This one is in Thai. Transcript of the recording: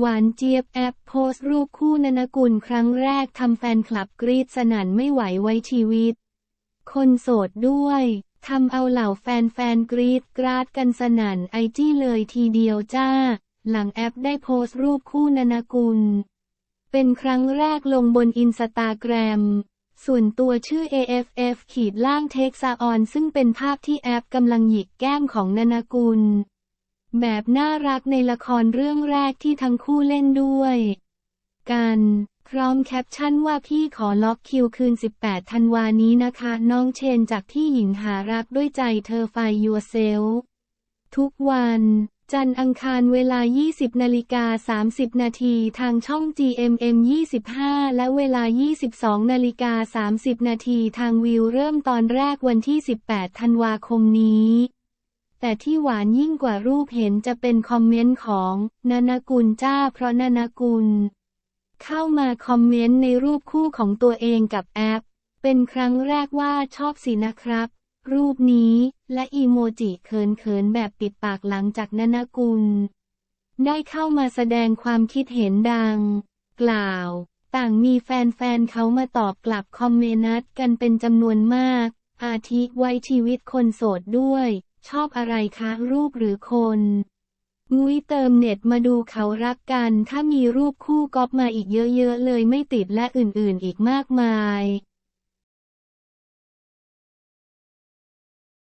หวานเจี๊ยบแอปโพสต์รูปคู่นนกุลครั้งแรกทำแฟนคลับกรีดสนั่นไม่ไหวไว้ชีวิต คนโสดด้วยทำเอาเหล่าแฟนๆกรีดกราดกันสนั่นไอจี้เลยทีเดียวจ้า หลังแอปได้โพสต์รูปคู่นนกุล เป็นครั้งแรกลงบนอินสตาแกรม ส่วนตัวชื่อ AFF ขีดล่างเทคซาออนซึ่งเป็นภาพที่แอปกำลังหยิกแก้มของนนกุล แบบน่ารักในละครเรื่องแรกที่ทั้งคู่เล่นด้วย กันพร้อมแคปชั่นว่าพี่ขอล็อกคิวคืน 18 ธันวานี้นะคะ น้องเชนจากที่หญิงหารักด้วยใจเธอไฟยูเซลทุกวัน จันอังคารเวลา 20นาฬิกา30 นาทีทางช่อง GMM 25 และเวลา 22นาฬิกา30 นาทีทางวิวเริ่มตอนแรกวันที่ 18 ธันวาคมนี้ แต่ที่หวานยิ่งกว่ารูปเห็นจะเป็นคอมเมนต์ของนนกุลจ้าเพราะนนกุล เข้ามาคอมเมนต์ในรูปคู่ของตัวเองกับแอป เป็นครั้งแรกว่าชอบสินะครับ รูปนี้และอีโมจิเขินๆแบบปิดปากหลังจากนนกุล ได้เข้ามาแสดงความคิดเห็นดัง กล่าว ต่างมีแฟนๆเขามาตอบกลับคอมเมนัตกันเป็นจำนวนมาก อาทิไว้ชีวิตคนโสดด้วย ชอบอะไรคะรูปหรือคนงุ้ยเติมเน็ตมาดูเขารักกัน ถ้ามีรูปคู่ก๊อปมาอีกเยอะๆเลยไม่ติดและอื่นๆอีกมากมาย